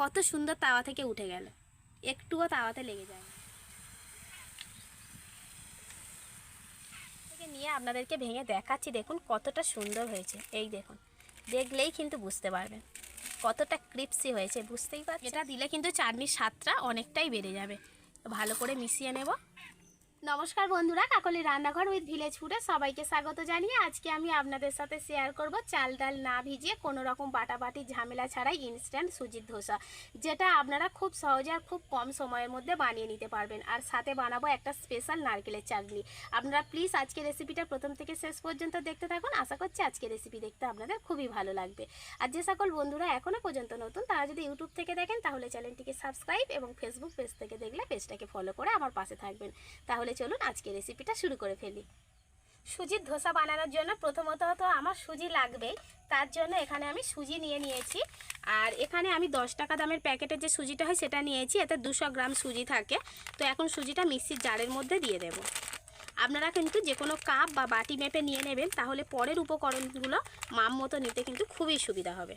কত সুন্দর তাওয়া থেকে উঠে গেল। একটুও তাওয়াতে লেগে। থেকে নিয়ে আপনাদেরকে ভেঙে দেখাচ্ছি, দেখুন কতটা সুন্দর হয়েছে। এই দেখুন, দেখলেই কিন্তু বুঝতে পারবেন কতটা ক্রিপসি হয়েছে, বুঝতেই পারছি এটা দিলে কিন্তু চাটনির স্বাদটা অনেকটাই বেড়ে যাবে। ভালো করে মিশিয়ে নেব। নমস্কার বন্ধুরা, কাকলি রান্নাঘর উইথ ভিলেজ ফুডে সবাইকে স্বাগত জানিয়ে আজকে আমি আপনাদের সাথে শেয়ার করব চাল ডাল না ভিজিয়ে কোনো রকম বাটাবাটি ঝামেলা ছাড়াই ইনস্ট্যান্ট সুজির ধোসা, যেটা আপনারা খুব সহজে আর খুব কম সময়ের মধ্যে বানিয়ে নিতে পারবেন। আর সাথে বানাবো একটা স্পেশাল নারকেলের চাটনি। আপনারা প্লিজ আজকে রেসিপিটা প্রথম থেকে শেষ পর্যন্ত দেখতে থাকুন। আশা করছি আজকে রেসিপি দেখতে আপনাদের খুবই ভালো লাগবে। আর যে সকল বন্ধুরা এখনও পর্যন্ত নতুন, তারা যদি ইউটিউব থেকে দেখেন, তাহলে চ্যানেলটিকে সাবস্ক্রাইব এবং ফেসবুক পেজ থেকে দেখলে পেজটাকে ফলো করে আমার পাশে থাকবেন। তাহলে চলুন আজকে রেসিপিটা শুরু করে ফেলি। সুজির ধোসা বানানোর জন্য প্রথমত তো আমার সুজি লাগবে, তার জন্য এখানে আমি সুজি নিয়ে নিয়েছি। আর এখানে আমি দশ টাকা দামের প্যাকেটের যে সুজিটা হয় সেটা নিয়েছি, এতে দুশো গ্রাম সুজি থাকে। তো এখন সুজিটা মিক্সির জারের মধ্যে দিয়ে দেব। আপনারা কিন্তু যে কোনো কাপ বা বাটি মেপে নিয়ে নেবেন, তাহলে পরের উপকরণগুলো মাম মতো নিতে কিন্তু খুবই সুবিধা হবে।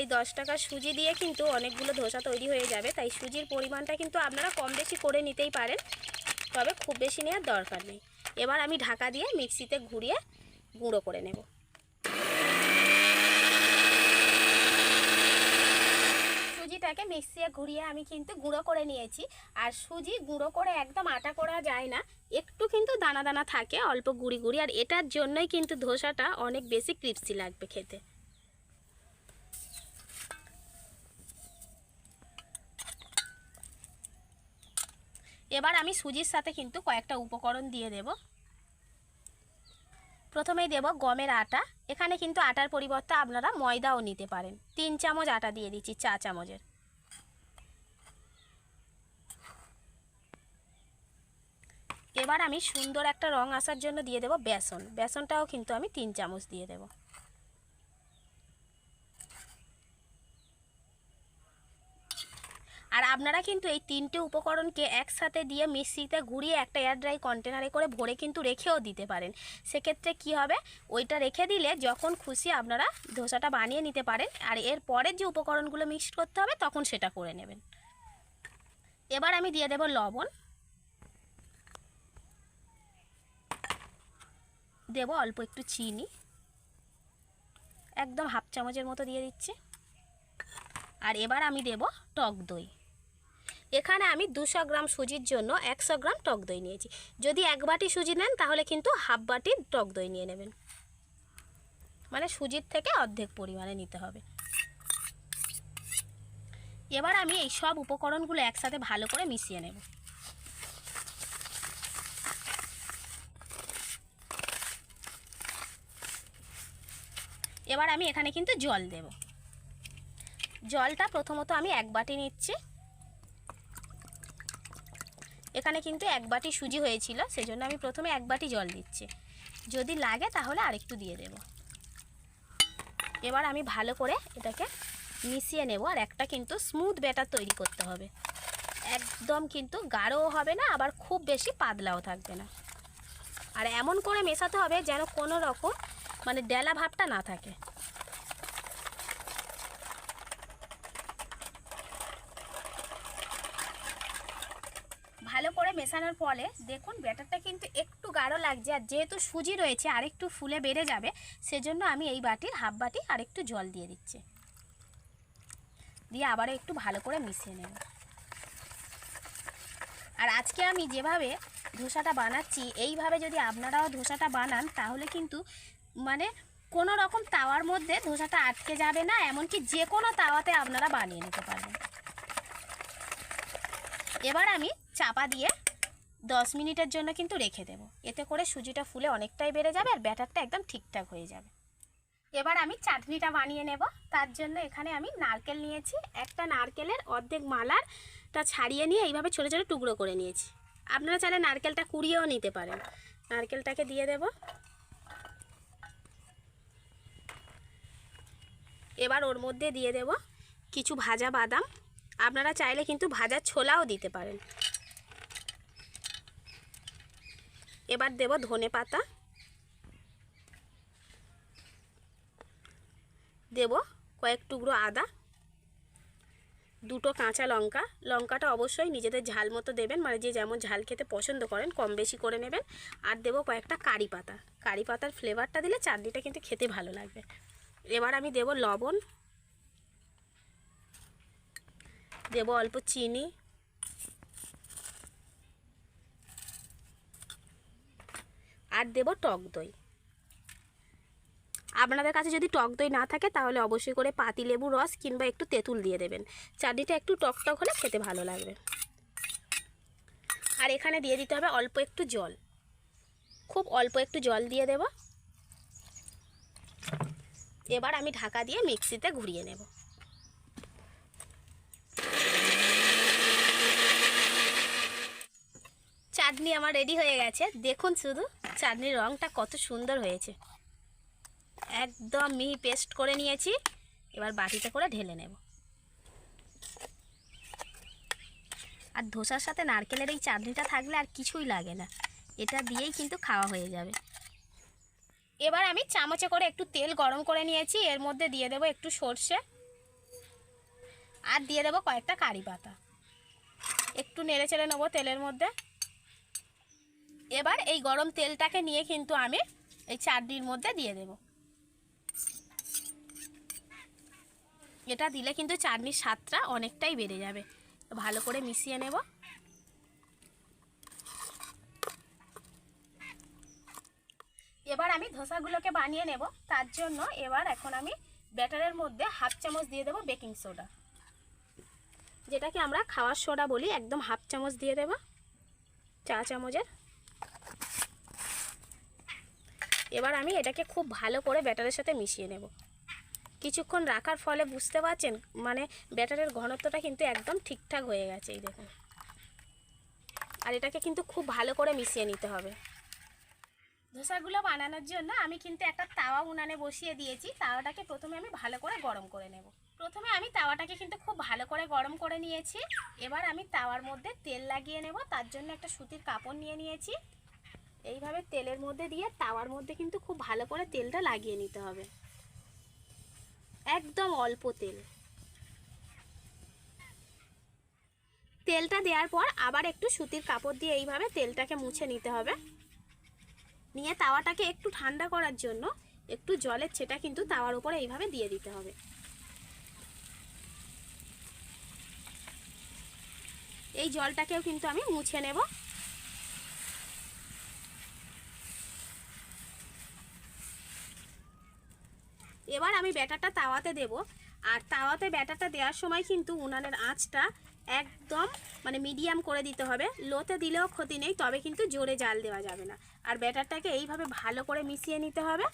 এই দশ টাকা সুজি দিয়ে কিন্তু অনেকগুলো ধোসা তৈরি হয়ে যাবে। তাই সুজির পরিমাণটা কিন্তু আপনারা কম বেশি করে নিতেই পারেন। তবে খুব বেশি নেওয়ার দরকার নেই। এবার আমি ঢাকা দিয়ে মিক্সিতে ঘুরিয়ে গুঁড়ো করে নেব। সুজিটাকে মিক্সিয়ে ঘুরিয়ে আমি কিন্তু গুঁড়ো করে নিয়েছি। আর সুজি গুঁড়ো করে একদম আটা করা যায় না। একটু কিন্তু দানা দানা থাকে, অল্প গুঁড়ি গুঁড়ি। আর এটার জন্যই কিন্তু ধোসাটা অনেক বেশি ক্রিপসি লাগবে খেতে। এবার আমি সুজির সাথে কিন্তু কয়েকটা উপকরণ দিয়ে দেব। প্রথমেই দেব গমের আটা। এখানে কিন্তু আটার পরিবর্তে আপনারা ময়দাও নিতে পারেন। তিন চামচ আটা দিয়ে দিচ্ছি, চা চামচের। এবার আমি সুন্দর একটা রং আসার জন্য দিয়ে দেব বেসন। বেসনটাও কিন্তু আমি তিন চামচ দিয়ে দেবো। আর আপনারা কিন্তু এই তিনটে উপকরণকে একসাথে দিয়ে মিক্সিতে ঘুরিয়ে একটা এয়ার ড্রাই কন্টেনারে করে ভরে কিন্তু রেখেও দিতে পারেন। সেক্ষেত্রে কি হবে? ওইটা রেখে দিলে যখন খুশি আপনারা ধোসাটা বানিয়ে নিতে পারেন আর এর পরের যে উপকরণগুলো মিক্স করতে হবে তখন সেটা করে নেবেন। এবার আমি দিয়ে দেব লবণ। দেব অল্প একটু চিনি। একদম হাফ চামচের মতো দিয়ে দিচ্ছি। আর এবার আমি দেব টক দই। এখানে আমি দুশো গ্রাম সুজির জন্য একশো গ্রাম টক দই নিয়েছি। যদি এক বাটি সুজি নেন, তাহলে কিন্তু হাফ বাটি টক দই নিয়ে নেবেন। মানে সুজির থেকে অর্ধেক পরিমাণে নিতে হবে। এবার আমি এই সব উপকরণগুলো একসাথে ভালো করে মিশিয়ে নেব। এবার আমি এখানে কিন্তু জল দেব। জলটা প্রথমত আমি এক বাটি নিচ্ছি। এখানে কিন্তু এক বাটি সুজি হয়েছিল, সেজন্য আমি প্রথমে এক বাটি জল দিচ্ছি। যদি লাগে তাহলে আরেকটু দিয়ে দেব। এবার আমি ভালো করে এটাকে মিশিয়ে নেব, আর একটা কিন্তু স্মুথ ব্যাটার তৈরি করতে হবে। একদম কিন্তু গাঢ়ও হবে না, আবার খুব বেশি পাতলাও থাকবে না। আর এমন করে মেশাতে হবে যেন কোনো রকম মানে ডেলা ভাবটা না থাকে ভালো করে মেশানোর ফলে দেখুন ব্যাটারটা কিন্তু একটু গাঢ় লাগছে আর যেহেতু সুজি রয়েছে, আরেকটু ফুলে বেড়ে যাবে, সেজন্য আমি এই বাটির হাফ বাটি আরেকটু জল দিয়ে দিচ্ছি। দিয়ে আবারও একটু ভালো করে মিশিয়ে নেব। আর আজকে আমি যেভাবে ধোসাটা বানাচ্ছি, এইভাবে যদি আপনারাও ধোসাটা বানান, তাহলে কিন্তু মানে কোনো রকম তাওয়ার মধ্যে ধোসাটা আটকে যাবে না, এমনকি যে কোনো তাওয়াতে আপনারা বানিয়ে নিতে পারবেন। এবার আমি চাপা দিয়ে দশ মিনিটের জন্য কিন্তু রেখে দেব। এতে করে সুজিটা ফুলে অনেকটাই বেড়ে যাবে আর ব্যাটারটা একদম ঠিকঠাক হয়ে যাবে। এবার আমি চাটনিটা বানিয়ে নেব। তার জন্য এখানে আমি নারকেল নিয়েছি। একটা নারকেলের অর্ধেক মালারটা ছাড়িয়ে নিয়ে এইভাবে ছোটো ছোটো টুকরো করে নিয়েছি। আপনারা চাইলে নারকেলটা কুড়িয়েও নিতে পারেন। নারকেলটাকে দিয়ে দেব। এবার ওর মধ্যে দিয়ে দেব কিছু ভাজা বাদাম। আপনারা চাইলে কিন্তু ভাজা ছোলাও দিতে পারেন। এবার দেব ধনে পাতা। দেব কয়েক টুকরো আদা, দুটো কাঁচা লঙ্কা। লঙ্কাটা অবশ্যই নিজেদের ঝাল মতো দেবেন মানে যে যেমন ঝাল খেতে পছন্দ করেন, কম বেশি করে নেবেন। আর দেবো কয়েকটা কারি পাতা। কারি পাতার ফ্লেভারটা দিলে চাটনিটা কিন্তু খেতে ভালো লাগবে। এবার আমি দেব লবণ। দেব অল্প চিনি। আর দেব টক দই। আপনাদের কাছে যদি টক দই না থাকে, তাহলে অবশ্যই করে পাতি লেবু রস কিংবা একটু তেঁতুল দিয়ে দেবেন। চাটনিটা একটু টক টক হলে খেতে ভালো লাগবে। আর এখানে দিয়ে দিতে হবে অল্প একটু জল। খুব অল্প একটু জল দিয়ে দেব। এবার আমি ঢাকা দিয়ে মিক্সিতে ঘুরিয়ে নেব। চাটনি আমার রেডি হয়ে গেছে। দেখুন শুধু। চাটনির রঙটা কত সুন্দর হয়েছে। একদম মিহি পেস্ট করে নিয়েছি, এবার বাটিতে করে ঢেলে নেব। আর ধোসার সাথে নারকেলের এই চাটনিটা থাকলে আর কিছুই লাগে না, এটা দিয়েই কিন্তু খাওয়া হয়ে যাবে। এবার আমি চামচে করে একটু তেল গরম করে নিয়েছি, এর মধ্যে দিয়ে দেবো একটু সর্ষে, আর দিয়ে দেবো কয়েকটা কারি পাতা। একটু নেড়ে চেড়ে নেব তেলের মধ্যে। এবার এই গরম তেলটাকে নিয়ে কিন্তু আমি এই চাটনির মধ্যে দিয়ে দেবো। এটা দিলে কিন্তু চাটনির স্বাদটা অনেকটাই বেড়ে যাবে। ভালো করে মিশিয়ে নেব। এবার আমি ধোসাগুলোকে বানিয়ে নেব। তার জন্য এবার এখন আমি ব্যাটারের মধ্যে হাফ চামচ দিয়ে দেবো বেকিং সোডা। যেটাকে আমরা খাওয়ার সোডা বলি, একদম হাফ চামচ দিয়ে দেব। চা চামচের। এবার আমি এটাকে খুব ভালো করে ব্যাটারের সাথে মিশিয়ে নেব। কিছুক্ষণ রাখার ফলে বুঝতে পারছেন? মানে ব্যাটারের ঘনত্বটা কিন্তু একদম ঠিকঠাক হয়ে গেছে, এই দেখুন। আর এটাকে কিন্তু খুব ভালো করে মিশিয়ে নিতে হবে। ধোসাগুলো বানানোর জন্য আমি কিন্তু একটা তাওয়া উনানে বসিয়ে দিয়েছি। তাওয়াটাকে প্রথমে আমি ভালো করে গরম করে নেব। প্রথমে আমি তাওয়াটাকে কিন্তু খুব ভালো করে গরম করে নিয়েছি। এবার আমি তাওয়ার মধ্যে তেল লাগিয়ে নেব। তার জন্য একটা সুতির কাপড় নিয়ে নিয়েছি। এইভাবে তেলের মধ্যে দিয়ে তাওয়ার মধ্যে কিন্তু খুব ভালো করে তেলটা লাগিয়ে নিতে হবে। একদম অল্প তেল। তেলটা দেওয়ার পর আবার একটু সুতির কাপড় দিয়ে এইভাবে তেলটাকে মুছে নিতে হবে। নিয়ে তাওয়াটাকে একটু ঠান্ডা করার জন্য একটু জলের ছেটা কিন্তু তাওয়ার উপরে এইভাবে দিয়ে দিতে হবে। এই জলটাকেও কিন্তু আমি মুছে নেব। এবার আমি ব্যাটারটা তাওয়াতে দেব। আর তাওয়াতে ব্যাটারটা দেওয়ার সময় কিন্তু উনানের আঁচটা একদম মানে মিডিয়াম করে দিতে হবে। লোতে দিলেও ক্ষতি নেই, তবে কিন্তু জোরে জাল দেওয়া যাবে না। আর ব্যাটারটাকে এইভাবে ভালো করে মিশিয়ে নিতে হবে।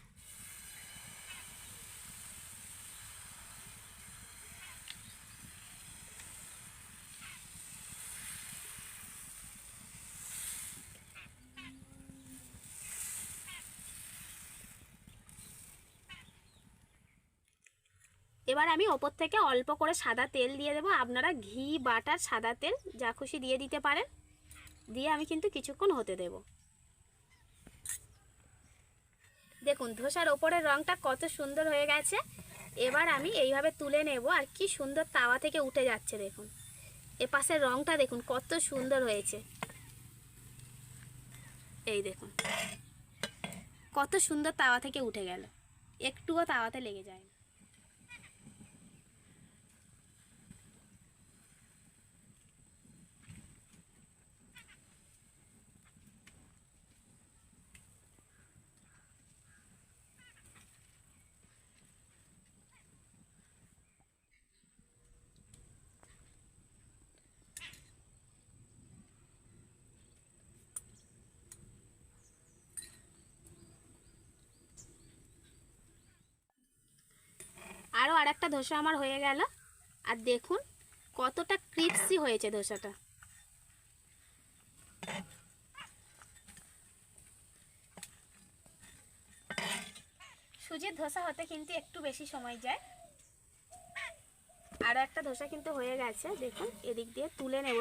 এবার আমি ওপর থেকে অল্প করে সাদা তেল দিয়ে দেবো। আপনারা ঘি, বাটার, সাদা তেল যা খুশি দিয়ে দিতে পারেন। দিয়ে আমি কিন্তু কিছুক্ষণ হতে দেব। দেখুন, ধোসার ওপরের রঙটা কত সুন্দর হয়ে গেছে। এবার আমি এইভাবে তুলে নেব আর কি সুন্দর তাওয়া থেকে উঠে যাচ্ছে, দেখুন। এ পাশের রঙটা দেখুন, কত সুন্দর হয়েছে। এই দেখুন, কত সুন্দর তাওয়া থেকে উঠে গেল। একটুও তাওয়াতে লেগে যায় না আরও আর একটা ধোসা আমার হয়ে গেল। আর দেখুন কতটা ক্রিপসি হয়েছে ধোসাটা। সুজির ধোসা হতে কিন্তু একটু বেশি সময় যায়। আরও একটা ধোসা কিন্তু হয়ে গেছে, দেখুন, এদিক দিয়ে তুলে নেব।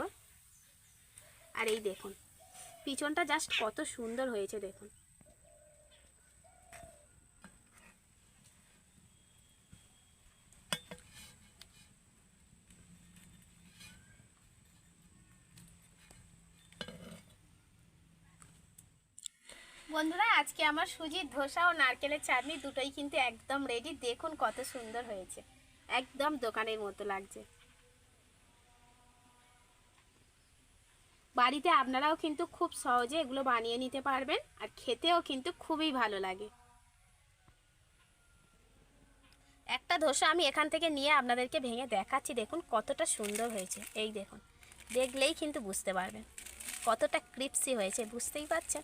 আর এই দেখুন, পিছনটা জাস্ট কত সুন্দর হয়েছে, দেখুন। বন্ধুরা, আজকে আমার সুজির ধোসা ও নারকেলের চাটনি দুটোই কিন্তু একদম রেডি দেখুন কত সুন্দর হয়েছে। একদম দোকানের মতো লাগছে। বাড়িতে আপনারাও কিন্তু খুব সহজে এগুলো বানিয়ে নিতে পারবেন আর খেতেও কিন্তু খুবই ভালো লাগে। একটা ধোসা আমি এখান থেকে নিয়ে আপনাদেরকে ভেঙে দেখাচ্ছি। দেখুন কতটা সুন্দর হয়েছে। এই দেখুন, দেখলেই কিন্তু বুঝতে পারবেন। কতটা ক্রিপসি হয়েছে, বুঝতেই পারছেন?